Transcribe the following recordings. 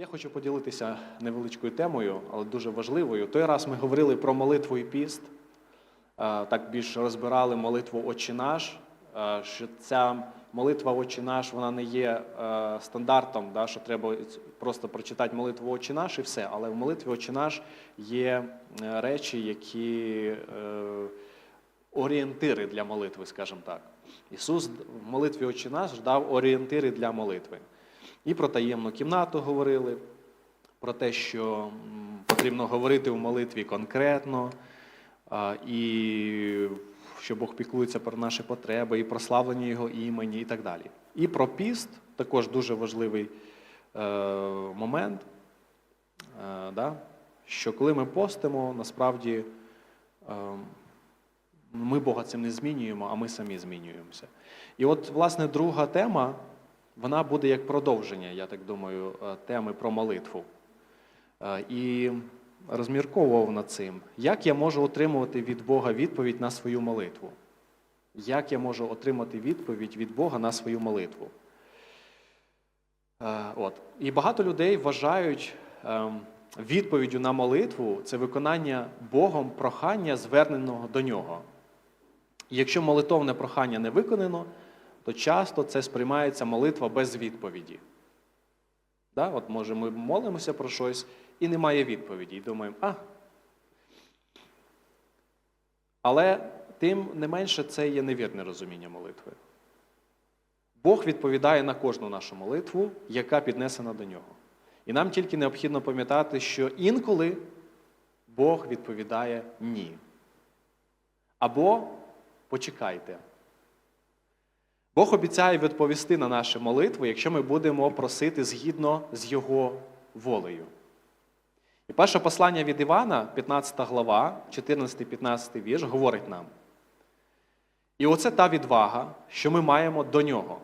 Я хочу поділитися невеличкою темою, але дуже важливою. Той раз ми говорили про молитву і піст, е, так більш розбирали молитву «Отче наш», е, що ця молитва «Отче наш» вона не є е, стандартом, да, що треба просто прочитати молитву «Отче наш» і все. Але в молитві «Отче наш» є речі, які орієнтири для молитви, скажімо так. Ісус в молитві «Отче наш» дав орієнтири для молитви. І про таємну кімнату говорили, про те, що потрібно говорити в молитві конкретно, і що Бог піклується про наші потреби, і про славлення Його імені, і так далі. І про піст також дуже важливий е, момент, е, що коли ми постимо, насправді е, ми Бога цим не змінюємо, а ми самі змінюємося. І от, власне, друга тема вона буде як продовження, я так думаю, е, теми про молитву. Е, І розмірковував над цим, як я можу отримувати від Бога відповідь на свою молитву. Як я можу отримати відповідь від Бога на свою молитву? Е, От. І багато людей вважають ем, відповіддю на молитву це виконання Богом прохання, зверненого до нього. І якщо молитовне прохання не виконано, то часто це сприймається молитва без відповіді. Да? От може ми молимося про щось і немає відповіді. І думаємо, а. Але тим не менше це є невірне розуміння молитви. Бог відповідає на кожну нашу молитву, яка піднесена до нього. І нам тільки необхідно пам'ятати, що інколи Бог відповідає ні. Або почекайте. Бог обіцяє відповісти на наші молитви, якщо ми будемо просити згідно з Його волею. І перше послання від Івана, 15 глава, 14-15 вірш, говорить нам. І оце та відвага, що ми маємо до нього.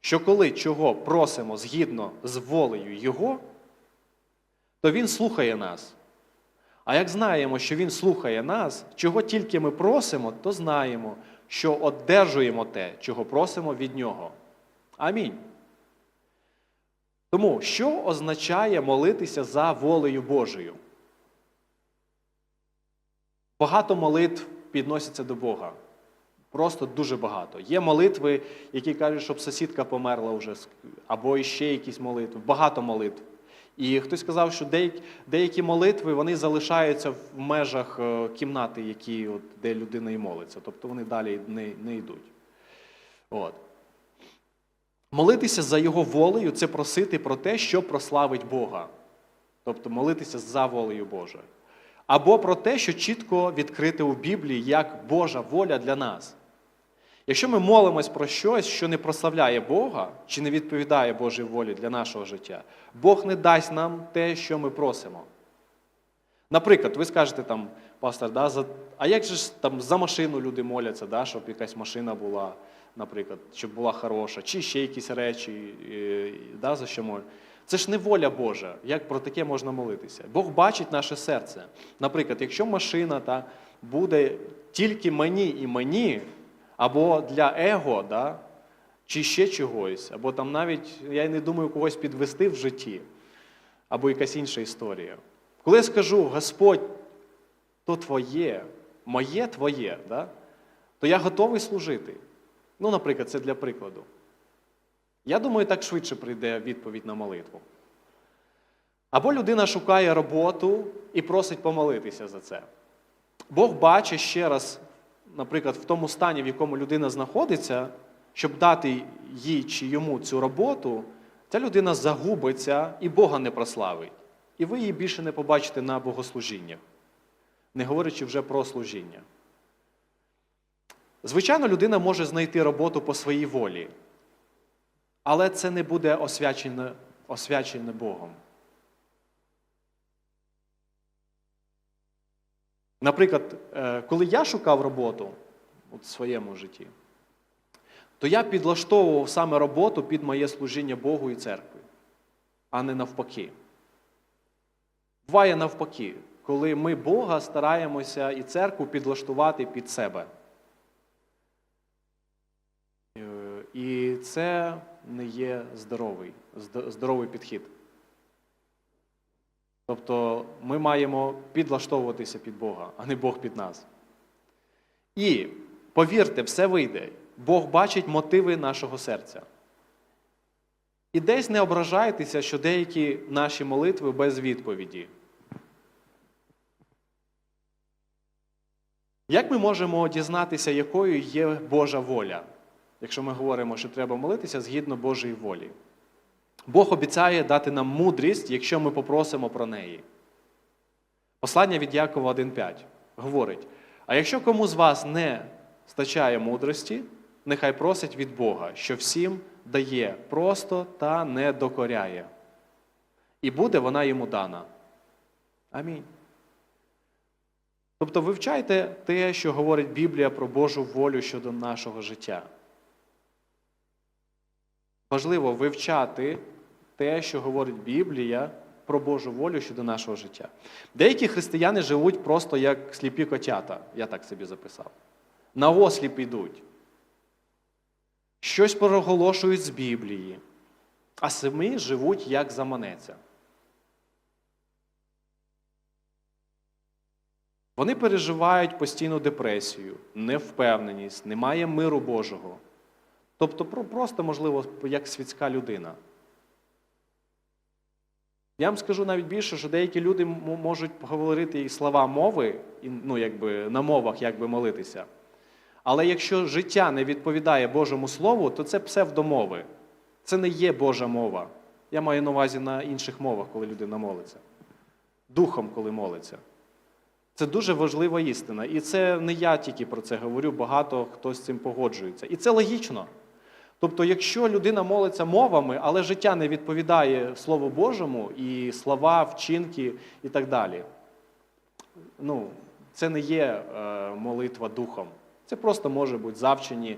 Що коли чого просимо згідно з волею Його, то Він слухає нас. А як знаємо, що Він слухає нас, чого тільки ми просимо, то знаємо, що одержуємо те, чого просимо від Нього. Амінь. Тому, що означає молитися за волею Божою? Багато молитв підносяться до Бога. Просто дуже багато. Є молитви, які кажуть, щоб сусідка померла вже, або іще якісь молитви. Багато молитв. І хтось сказав, що деякі, деякі молитви вони залишаються в межах е, кімнати, які, от, де людина і молиться. Тобто вони далі не, не йдуть. От. Молитися за Його волею це просити про те, що прославить Бога. Тобто молитися за волею Божою. Або про те, що чітко відкрите у Біблії як Божа воля для нас. Якщо ми молимось про щось, що не прославляє Бога, чи не відповідає Божій волі для нашого життя, Бог не дасть нам те, що ми просимо. Наприклад, ви скажете там, пастор, да, за... а як же ж там за машину люди моляться, да, щоб якась машина була, наприклад, щоб була хороша, чи ще якісь речі, е, да, за що моляться. Це ж не воля Божа, як про таке можна молитися. Бог бачить наше серце. Наприклад, якщо машина та, буде тільки мені і мені, або для его, да, чи ще чогось, або там навіть, я не думаю, когось підвести в житті, або якась інша історія. Коли я скажу, Господь, то твоє, моє твоє, да, то я готовий служити. Ну, наприклад, це для прикладу. Я думаю, так швидше прийде відповідь на молитву. Або людина шукає роботу і просить помолитися за це. Бог бачить ще раз, наприклад, в тому стані, в якому людина знаходиться, щоб дати їй чи йому цю роботу, ця людина загубиться і Бога не прославить. І ви її більше не побачите на богослужіннях, не говорячи вже про служіння. Звичайно, людина може знайти роботу по своїй волі, але це не буде освячене, освячене Богом. Наприклад, е, коли я шукав роботу у своєму житті, то я підлаштовував саме роботу під моє служіння Богу і церкві, а не навпаки. Буває навпаки, коли ми Бога стараємося і церкву підлаштувати під себе. Е, І це не є здоровий, здоровий підхід. Тобто ми маємо підлаштовуватися під Бога, а не Бог під нас. І повірте, все вийде. Бог бачить мотиви нашого серця. І десь не ображайтеся, що деякі наші молитви без відповіді. Як ми можемо дізнатися, якою є Божа воля, якщо ми говоримо, що треба молитися згідно Божої волі? Бог обіцяє дати нам мудрість, якщо ми попросимо про неї. Послання від Якова 1.5 говорить: а якщо кому з вас не стачає мудрості, нехай просить від Бога, що всім дає просто та не докоряє. І буде вона йому дана. Амінь. Тобто вивчайте те, що говорить Біблія про Божу волю щодо нашого життя. Важливо вивчати те, що говорить Біблія про Божу волю щодо нашого життя. Деякі християни живуть просто як сліпі котята, я так собі записав. На осліп йдуть. Щось проголошують з Біблії, а самі живуть як заманеться. Вони переживають постійну депресію, невпевненість, немає миру Божого. Тобто просто, можливо, як світська людина. Я вам скажу навіть більше, що деякі люди можуть говорити і слова мови, ну, якби, на мовах якби молитися. Але якщо життя не відповідає Божому Слову, то це псевдомови. Це не є Божа мова. Я маю на увазі на інших мовах, коли людина молиться. Духом, коли молиться. Це дуже важлива істина. І це не я тільки про це говорю, багато хто з цим погоджується. І це логічно. Тобто, якщо людина молиться мовами, але життя не відповідає Слову Божому, і слова, вчинки і так далі, ну, це не є е, молитва духом. Це просто може бути завчені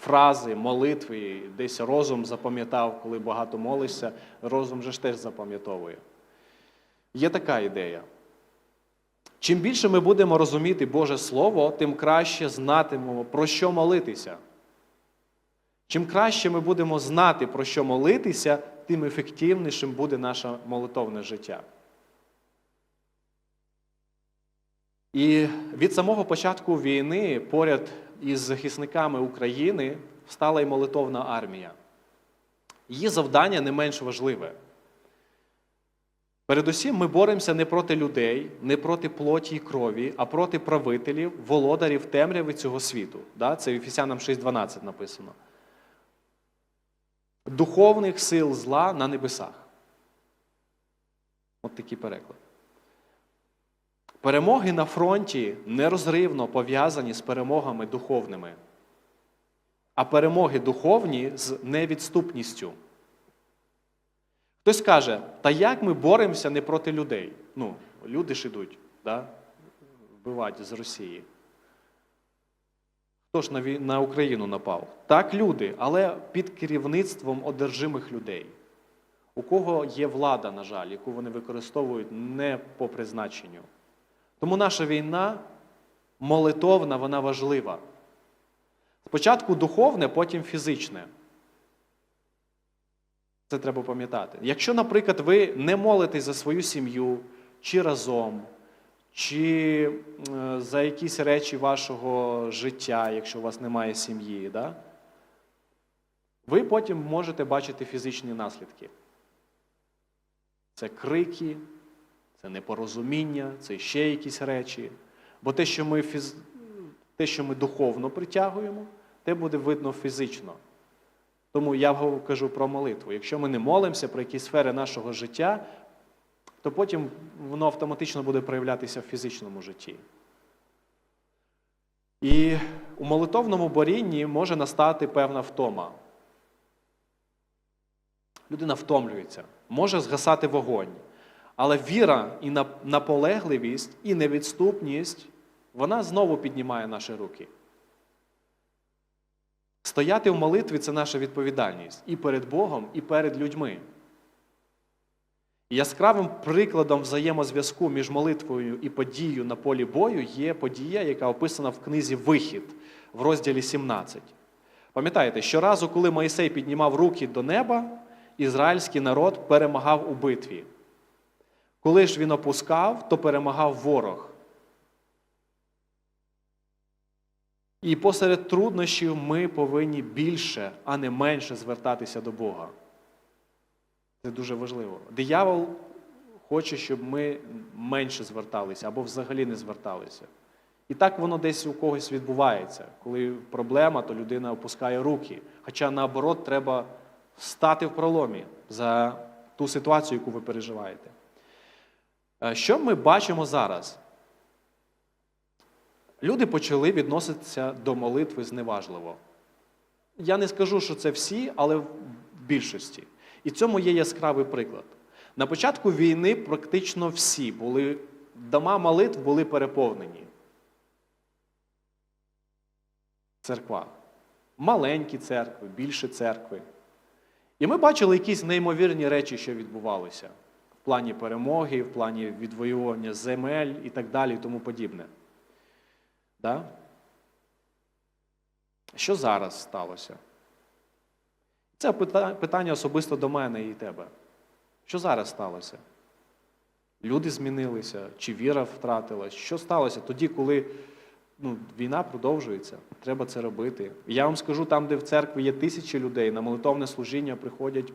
фрази, молитви, десь розум запам'ятав, коли багато молишся, розум же ж теж запам'ятовує. Є така ідея. Чим більше ми будемо розуміти Боже Слово, тим краще знатимемо, про що молитися. Чим краще ми будемо знати, про що молитися, тим ефективнішим буде наше молитовне життя. І від самого початку війни поряд із захисниками України стала й молитовна армія. Її завдання не менш важливе. Передусім, ми боремося не проти людей, не проти плоті і крові, а проти правителів, володарів темряви цього світу. Це в Ефесянам 6.12 написано. Духовних сил зла на небесах. От такий переклад. Перемоги на фронті нерозривно пов'язані з перемогами духовними, а перемоги духовні з невідступністю. Хтось каже, та як ми боремося не проти людей? Ну, люди ж ідуть, да? вбивати з Росії. Хто ж на, Україну напав? Так, люди, але під керівництвом одержимих людей, у кого є влада, на жаль, яку вони використовують не по призначенню. Тому наша війна молитовна, вона важлива. Спочатку духовне, потім фізичне. Це треба пам'ятати. Якщо, наприклад, ви не молитесь за свою сім'ю, чи разом, чи е, за якісь речі вашого життя, якщо у вас немає сім'ї, да? ви потім можете бачити фізичні наслідки. Це крики, це непорозуміння, це ще якісь речі. Бо те, що ми, фіз... те, що ми духовно притягуємо, те буде видно фізично. Тому я кажу про молитву. Якщо ми не молимося про якісь сфери нашого життя, то потім воно автоматично буде проявлятися в фізичному житті. І у молитовному борінні може настати певна втома. Людина втомлюється, може згасати вогонь. Але віра і наполегливість, і невідступність, вона знову піднімає наші руки. Стояти в молитві це наша відповідальність і перед Богом, і перед людьми. Яскравим прикладом взаємозв'язку між молитвою і подією на полі бою є подія, яка описана в книзі Вихід в розділі 17. Пам'ятаєте, щоразу, коли Моїсей піднімав руки до неба, ізраїльський народ перемагав у битві. Коли ж він опускав, то перемагав ворог. І посеред труднощів ми повинні більше, а не менше звертатися до Бога. Це дуже важливо. Диявол хоче, щоб ми менше зверталися або взагалі не зверталися. І так воно десь у когось відбувається. Коли проблема, то людина опускає руки. Хоча наоборот, треба стати в проломі за ту ситуацію, яку ви переживаєте. Е, Що ми бачимо зараз? Люди почали відноситися до молитви зневажливо. Я не скажу, що це всі, але в більшості. І цьому є яскравий приклад. На початку війни практично всі були, дома молитв були переповнені. Церква. Маленькі церкви, більші церкви. І ми бачили якісь неймовірні речі, що відбувалися в плані перемоги, в плані відвоювання земель і так далі, і тому подібне. Да? Що зараз сталося? Це питання особисто до мене і тебе. Що зараз сталося? Люди змінилися, чи віра втратилась? Що сталося тоді, коли ну, війна продовжується? Треба це робити. Я вам скажу, там, де в церкві є тисячі людей, на молитовне служіння приходять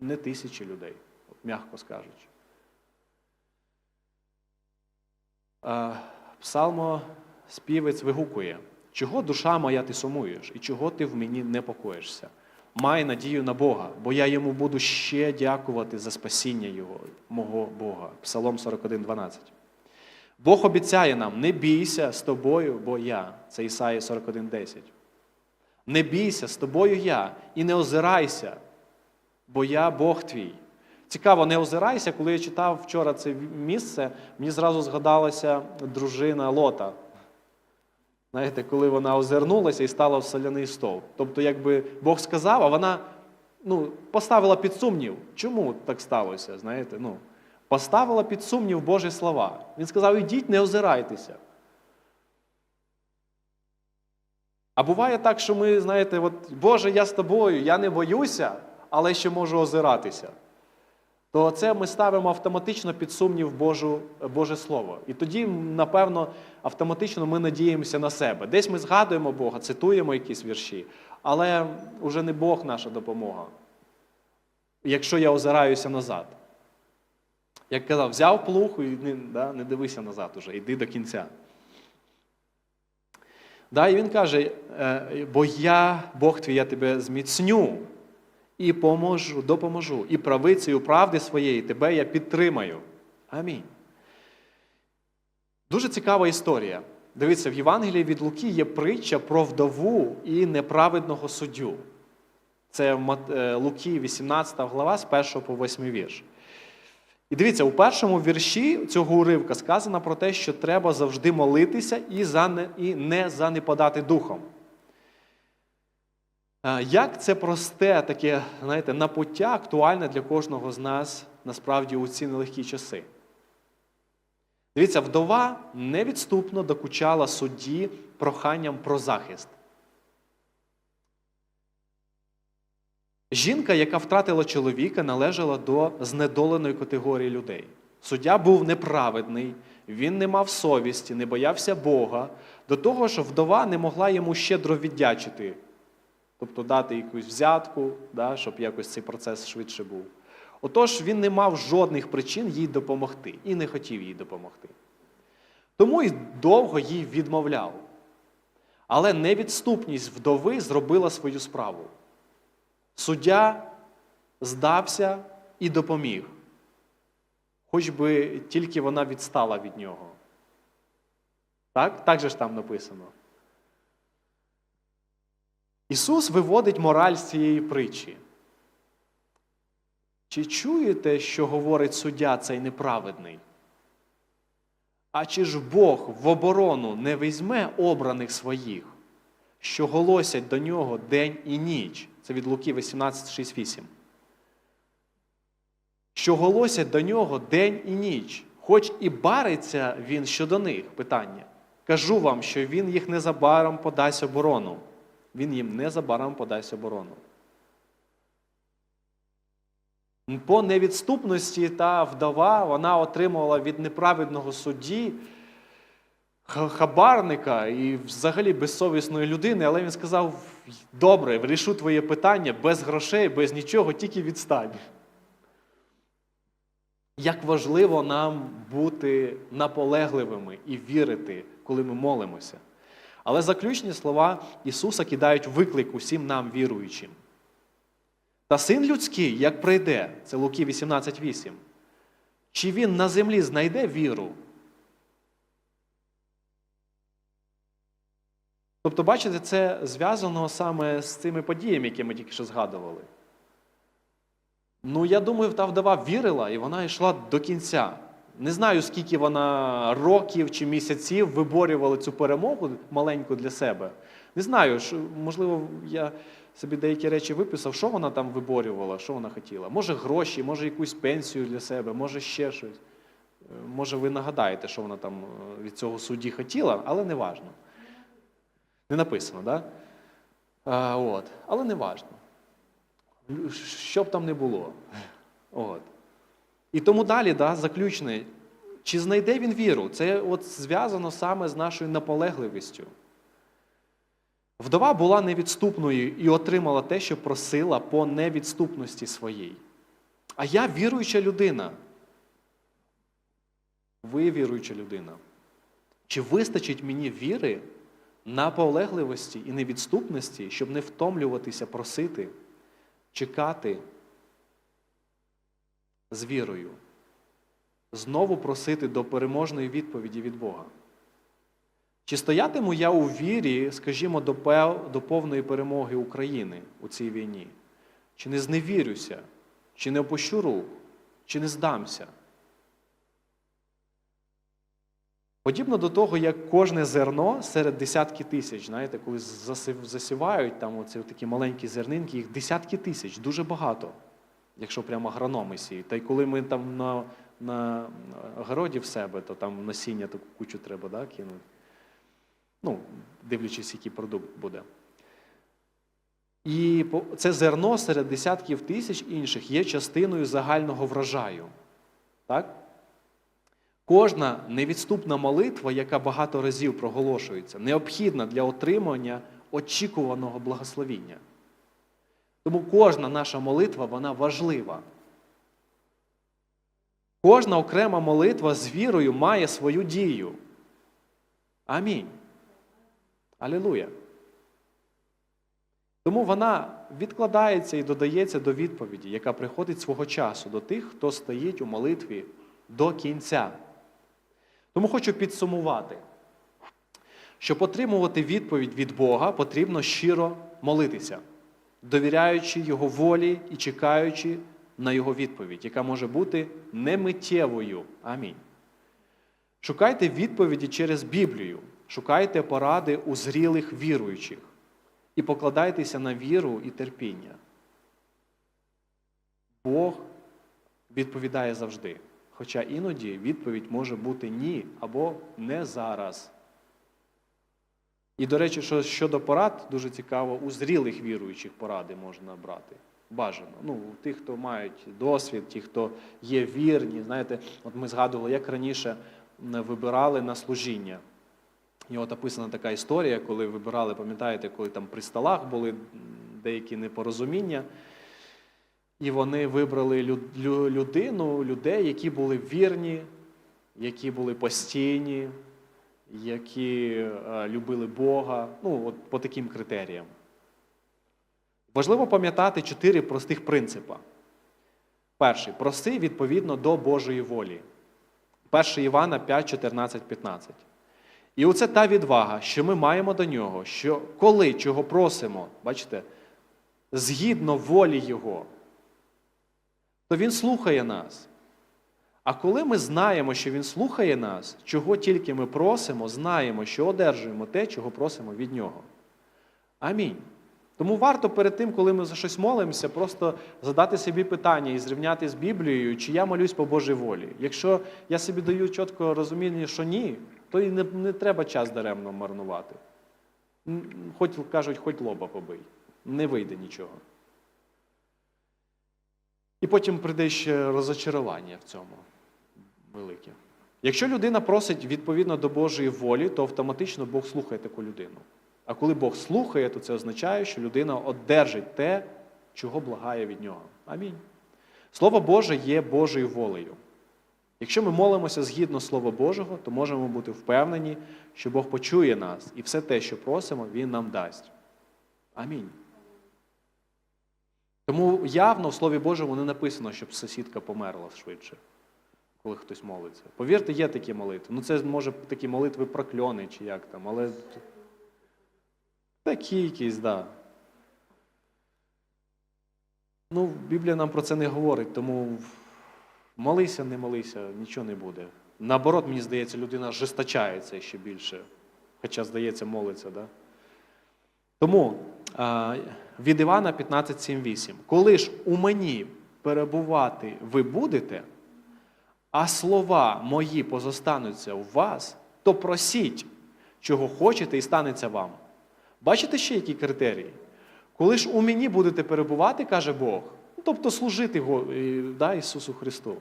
не тисячі людей, от м'яко скажучи. Е, Псалмо співець вигукує, чого душа моя ти сумуєш, і чого ти в мені непокоїшся? Май надію на Бога, бо я йому буду ще дякувати за спасіння Його, мого Бога. Псалом 41, 12. Бог обіцяє нам: не бійся з тобою, бо я. Це Ісаїя 41, 10. Не бійся з тобою я, і не озирайся, бо я Бог твій. Цікаво, не озирайся, коли я читав вчора це місце, мені зразу згадалася дружина Лота. Знаєте, коли вона озирнулася і стала в соляний стовп. Тобто, якби Бог сказав, а вона ну, поставила під сумнів. Чому так сталося? Знаєте, ну, Поставила під сумнів Божі слова. Він сказав: ідіть, не озирайтеся. А буває так, що ми, знаєте, от, Боже, я з тобою, я не боюся, але ще можу озиратися. То це ми ставимо автоматично під сумнів Божу, Боже Слово. І тоді, напевно, автоматично ми надіємося на себе. Десь ми згадуємо Бога, цитуємо якісь вірші, але вже не Бог наша допомога. Якщо я озираюся назад. Як казав, взяв плуг і не, да, не дивися назад уже, йди до кінця. Да, І він каже, е, бо я, Бог твій, я тебе зміцню і поможу, допоможу, і правицею правди своєї тебе я підтримаю. Амінь. Дуже цікава історія. Дивіться, в Євангелії від Луки є притча про вдову і неправедного суддю. Це е, Луки, 18 глава, з 1 по 8 вірш. І дивіться, у першому вірші цього уривка сказано про те, що треба завжди молитися і не занепадати духом. Е, Як це просте, таке, знаєте, напуття актуальне для кожного з нас насправді у ці нелегкі часи. Дивіться, вдова невідступно докучала судді проханням про захист. Жінка, яка втратила чоловіка, належала до знедоленої категорії людей. Суддя був неправедний, він не мав совісті, не боявся Бога. До того ж, вдова не могла йому щедро віддячити, тобто дати якусь взятку, да, щоб якось цей процес швидше був. Отож, він не мав жодних причин їй допомогти і не хотів їй допомогти. Тому й довго їй відмовляв. Але невідступність вдови зробила свою справу. Суддя здався і допоміг, хоч би тільки вона відстала від нього. Так? Так же ж там написано. Ісус виводить мораль з цієї притчі. Чи чуєте, що говорить суддя цей неправедний? А чи ж Бог в оборону не візьме обраних своїх, що голосять до нього день і ніч? Це від Луки 18, 6, 8. Що голосять до нього день і ніч, хоч і бариться він щодо них питання. Кажу вам, що він їх незабаром подасть оборону. Він їм незабаром подасть оборону. По невідступності та вдова вона отримувала від неправедного судді хабарника і взагалі безсовісної людини, але він сказав: добре, вирішу твоє питання без грошей, без нічого, тільки відстань. Як важливо нам бути наполегливими і вірити, коли ми молимося. Але заключні слова Ісуса кидають виклик усім нам віруючим. Та син людський, як прийде, це Луки 18.8, чи він на землі знайде віру? Тобто, бачите, це зв'язано саме з цими подіями, які ми тільки що згадували. Ну, я думаю, та вдова вірила, і вона йшла до кінця. Не знаю, скільки вона років чи місяців виборювала цю перемогу маленьку для себе. Не знаю, що, можливо, я собі деякі речі виписав, що вона там виборювала, що вона хотіла. Може, гроші, може, якусь пенсію для себе, може ще щось. Е, Може, ви нагадаєте, що вона там е, від цього судді хотіла, але не важно. Не написано, так? Да? А, от. Але не важно. Що б там не було. От. І тому далі, да, заключне, чи знайде він віру? Це от зв'язано саме з нашою наполегливістю. Вдова була невідступною і отримала те, що просила по невідступності своїй. А я віруюча людина. Ви віруюча людина. Чи вистачить мені віри, наполегливості і невідступності, щоб не втомлюватися просити, чекати з вірою, знову просити до переможної відповіді від Бога? Чи стоятиму я у вірі, скажімо, до, повної перемоги України у цій війні? Чи не зневірюся, чи не опущу рук, чи не здамся? Подібно до того, як кожне зерно серед десятки тисяч, знаєте, коли засівають там оці такі маленькі зернинки, їх десятки тисяч, дуже багато, якщо прямо агрономи сіють. Та й коли ми там на, на городі в себе, то там насіння таку кучу треба да, кинути. Ну, дивлячись, який продукт буде. І це зерно серед десятків тисяч інших є частиною загального врожаю. Так? Кожна невідступна молитва, яка багато разів проголошується, необхідна для отримання очікуваного благословіння. Тому кожна наша молитва вона важлива. Кожна окрема молитва з вірою має свою дію. Амінь. Алілуя. Тому вона відкладається і додається до відповіді, яка приходить свого часу до тих, хто стоїть у молитві до кінця. Тому хочу підсумувати, щоб отримувати відповідь від Бога, потрібно щиро молитися, довіряючи Його волі і чекаючи на Його відповідь, яка може бути немиттєвою. Амінь. Шукайте відповіді через Біблію, шукайте поради у зрілих віруючих і покладайтеся на віру і терпіння. Бог відповідає завжди. Хоча іноді відповідь може бути ні або не зараз. І, до речі, що щодо порад, дуже цікаво, у зрілих віруючих поради можна брати. Бажано. Ну, тих, хто мають досвід, ті, хто є вірні. Знаєте, от ми згадували, як раніше вибирали на служіння. І от описана така історія, коли вибирали, пам'ятаєте, коли там при столах були деякі непорозуміння. І вони вибрали лю- лю- людину, людей, які були вірні, які були постійні, які е, любили Бога. Ну, от по таким критеріям. Важливо пам'ятати чотири простих принципа. Перший проси відповідно до Божої волі. 1 Івана 5, 14, 15. І оце та відвага, що ми маємо до нього, що коли чого просимо, бачите, згідно волі Його, то Він слухає нас. А коли ми знаємо, що Він слухає нас, чого тільки ми просимо, знаємо, що одержуємо те, чого просимо від Нього. Амінь. Тому варто перед тим, коли ми за щось молимося, просто задати собі питання і зрівняти з Біблією, чи я молюсь по Божій волі. Якщо я собі даю чітко розуміння, що ні, то і не, не треба час даремно марнувати. Хоч кажуть, хоч лоба побий. Не вийде нічого. І потім прийде ще розочарування в цьому велике. Якщо людина просить відповідно до Божої волі, то автоматично Бог слухає таку людину. А коли Бог слухає, то це означає, що людина одержить те, чого благає від нього. Амінь. Слово Боже є Божою волею. Якщо ми молимося згідно Слова Божого, то можемо бути впевнені, що Бог почує нас і все те, що просимо, Він нам дасть. Амінь. Тому явно в Слові Божому не написано, щоб сусідка померла швидше, коли хтось молиться. Повірте, є такі молитви. Ну, це може такі молитви прокльони чи як там, але такі якісь. Да. Ну, Біблія нам про це не говорить, тому молися, не молися, нічого не буде. Наоборот, мені здається, людина жесточається ще більше, хоча, здається, молиться. Да? Тому від Івана 15,7.8. Коли ж у мені перебувати ви будете, а слова мої позостануться у вас, то просіть, чого хочете, і станеться вам. Бачите ще які критерії? Коли ж у мені будете перебувати, каже Бог, ну, тобто служити да, Ісусу Христу.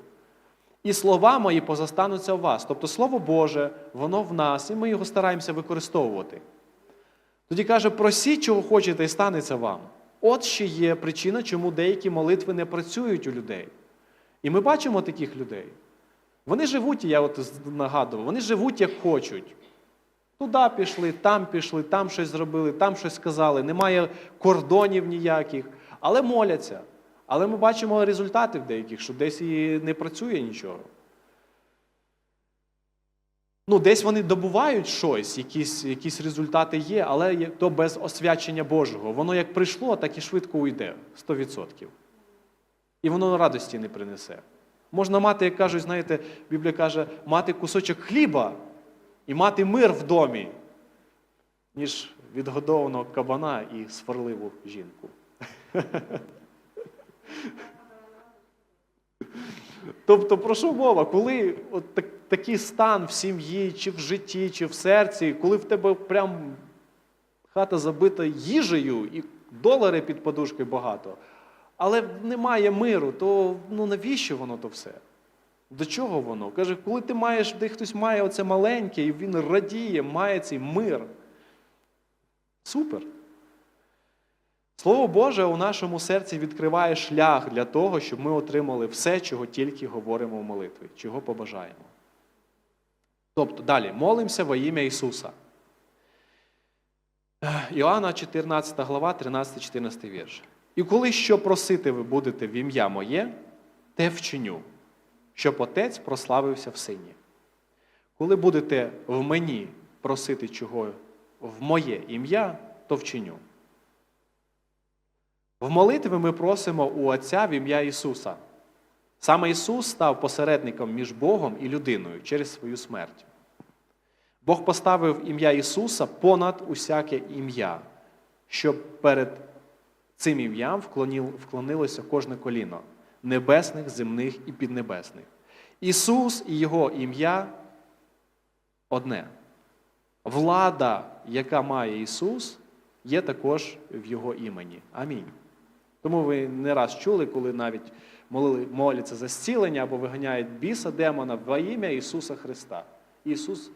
І слова мої позостануться у вас. Тобто Слово Боже, воно в нас, і ми його стараємося використовувати. Тоді каже, просіть, чого хочете, і станеться вам. От ще є причина, чому деякі молитви не працюють у людей. І ми бачимо таких людей. Вони живуть, я от нагадував, вони живуть як хочуть. Туди пішли, там пішли, там щось зробили, там щось сказали. Немає кордонів ніяких, але моляться. Але ми бачимо результати в деяких, що десь і не працює нічого. Ну, десь вони добувають щось, якісь, якісь результати є, але то без освячення Божого. Воно як прийшло, так і швидко уйде 100%. І воно радості не принесе. Можна мати, як кажуть, знаєте, Біблія каже, мати кусочок хліба і мати мир в домі, ніж відгодованого кабана і сварливу жінку. Тобто, про що мова? Коли от так, такий стан в сім'ї, чи в житті, чи в серці, коли в тебе прям хата забита їжею і долари під подушкою багато, але немає миру, то ну навіщо воно то все? До чого воно? Каже, коли ти маєш, де хтось має оце маленьке, і він радіє, має цей мир. Супер. Слово Боже у нашому серці відкриває шлях для того, щоб ми отримали все, чого тільки говоримо в молитві, чого побажаємо. Тобто, далі, молимося во ім'я Ісуса. Іоанна 14 глава, 13-14 вірш. І коли що просити ви будете в ім'я моє, те вчиню, щоб Отець прославився в Сині. Коли будете в мені просити чого в моє ім'я, то вчиню. В молитві ми просимо у Отця в ім'я Ісуса. Саме Ісус став посередником між Богом і людиною через свою смерть. Бог поставив ім'я Ісуса понад усяке ім'я, щоб перед цим ім'ям вклонилося кожне коліно небесних, земних і піднебесних. Ісус і Його ім'я одне. Влада, яка має Ісус, є також в Його імені. Амінь. Тому ви не раз чули, коли навіть молили, моляться за зцілення або виганяють біса демона во ім'я Ісуса Христа. Ісус,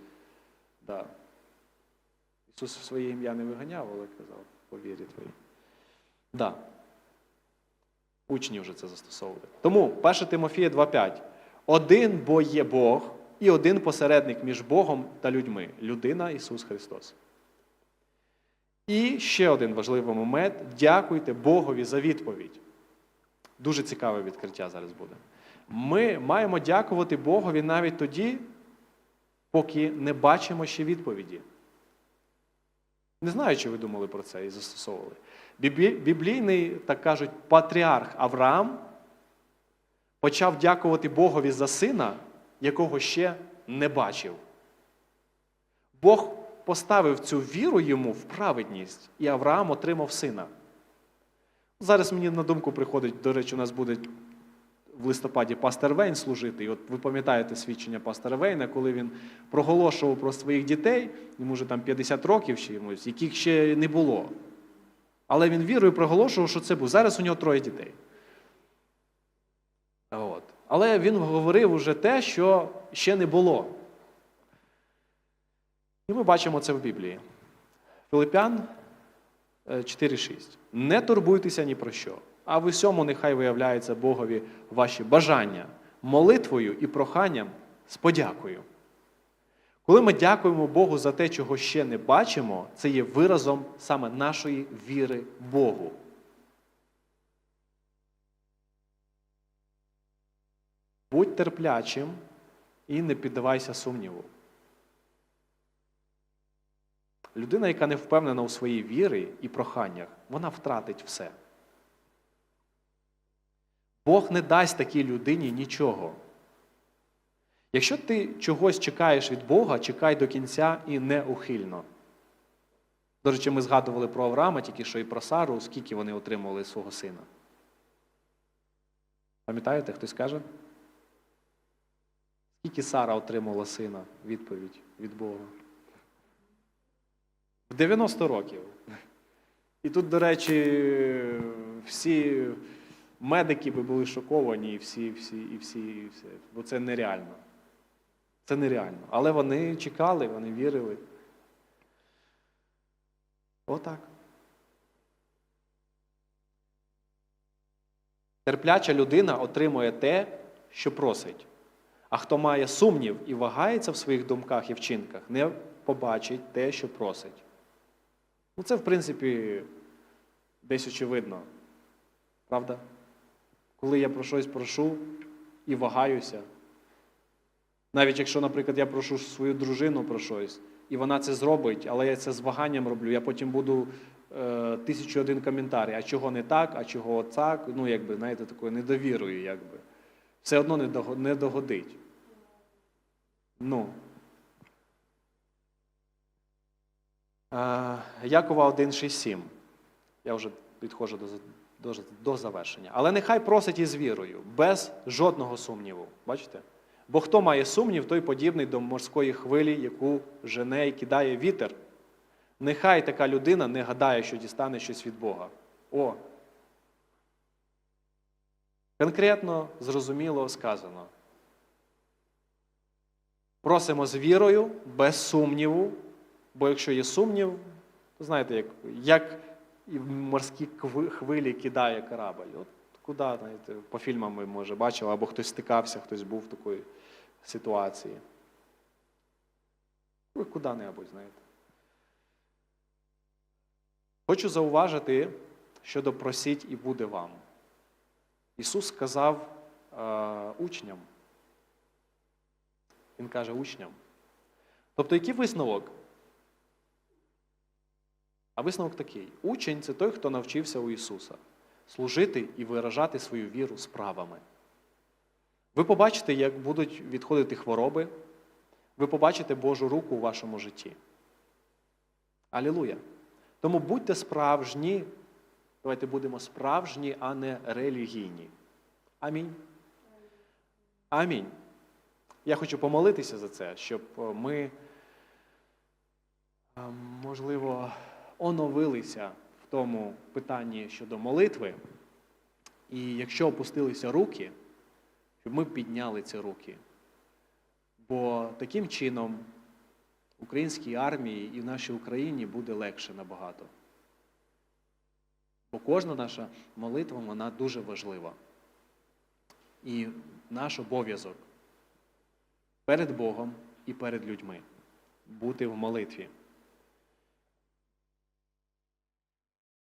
да. Ісус своє ім'я не виганяв, але казав, по вірі твоїй. Да. Учні вже це застосовували. Тому 1 Тимофія 2,5. Один бо є Бог і один посередник між Богом та людьми людина Ісус Христос. І ще один важливий момент дякуйте Богові за відповідь. Дуже цікаве відкриття зараз буде. Ми маємо дякувати Богові навіть тоді, поки не бачимо ще відповіді. Не знаю, чи ви думали про це і застосовували. Біблі- Біблійний, так кажуть, патріарх Авраам почав дякувати Богові за сина, якого ще не бачив. Бог поставив цю віру йому в праведність, і Авраам отримав сина. Зараз мені на думку приходить, до речі, у нас буде в листопаді пастор Вейн служити. І от ви пам'ятаєте свідчення пастора Вейна, коли він проголошував про своїх дітей, йому вже там 50 років ще яких ще не було. Але він вірою проголошував, що це був. Зараз у нього троє дітей. Але він говорив уже те, що ще не було. І ми бачимо це в Біблії. Филипян е, 4.6. Не турбуйтеся ні про що, а в усьому нехай виявляються Богові ваші бажання, молитвою і проханням з подякою. Коли ми дякуємо Богу за те, чого ще не бачимо, це є виразом саме нашої віри Богу. Будь терплячим і не піддавайся сумніву. Людина, яка не впевнена у своїй вірі і проханнях, вона втратить все. Бог не дасть такій людині нічого. Якщо ти чогось чекаєш від Бога, чекай до кінця і неухильно. До речі, ми згадували про Авраама, тільки що і про Сару, скільки вони отримували свого сина. Пам'ятаєте, хтось каже? Скільки Сара отримала сина? Відповідь від Бога. В 90 років. І тут, до речі, всі медики би були шоковані, і всі, всі, і всі, і все. Бо це нереально. Це нереально. Але вони чекали, вони вірили. Отак. Терпляча людина отримує те, що просить. А хто має сумнів і вагається в своїх думках і вчинках, не побачить те, що просить. Ну, це, в принципі, десь очевидно. Правда? Коли я про щось прошу і вагаюся. Навіть якщо, наприклад, я прошу свою дружину про щось, і вона це зробить, але я це з ваганням роблю, я потім буду е, тисячу один коментар, а чого не так, а чого так, ну, якби, знаєте, такою недовірою, якби. Все одно не догодить. Ну. Е, Якова 1,6,7. Я вже підходжу до, до, до завершення. Але нехай просить із вірою, без жодного сумніву. Бачите? Бо хто має сумнів, той подібний до морської хвилі, яку жене і кидає вітер. Нехай така людина не гадає, що дістане щось від Бога. О! Конкретно, зрозуміло сказано. Просимо з вірою, без сумніву, бо якщо є сумнів, то знаєте, як, як в морські хвилі кидає корабль. От куди, знаєте, по фільмам ми, може, бачили, або хтось стикався, хтось був в такій ситуації. Ви куди-небудь, знаєте. Хочу зауважити щодо просіть і буде вам. Ісус сказав е, учням. Він каже учням. Тобто, який висновок? А висновок такий: учень це той, хто навчився у Ісуса служити і виражати свою віру справами. Ви побачите, як будуть відходити хвороби, ви побачите Божу руку у вашому житті. Алілуя! Тому будьте справжні, давайте будемо справжні, а не релігійні. Амінь. Амінь. Я хочу помолитися за це, щоб е, ми, е, можливо, оновилися тому питанні щодо молитви. І якщо опустилися руки, щоб ми підняли ці руки. Бо таким чином українській армії і в нашій Україні буде легше набагато. Бо кожна наша молитва, вона дуже важлива. І наш обов'язок перед Богом і перед людьми бути в молитві.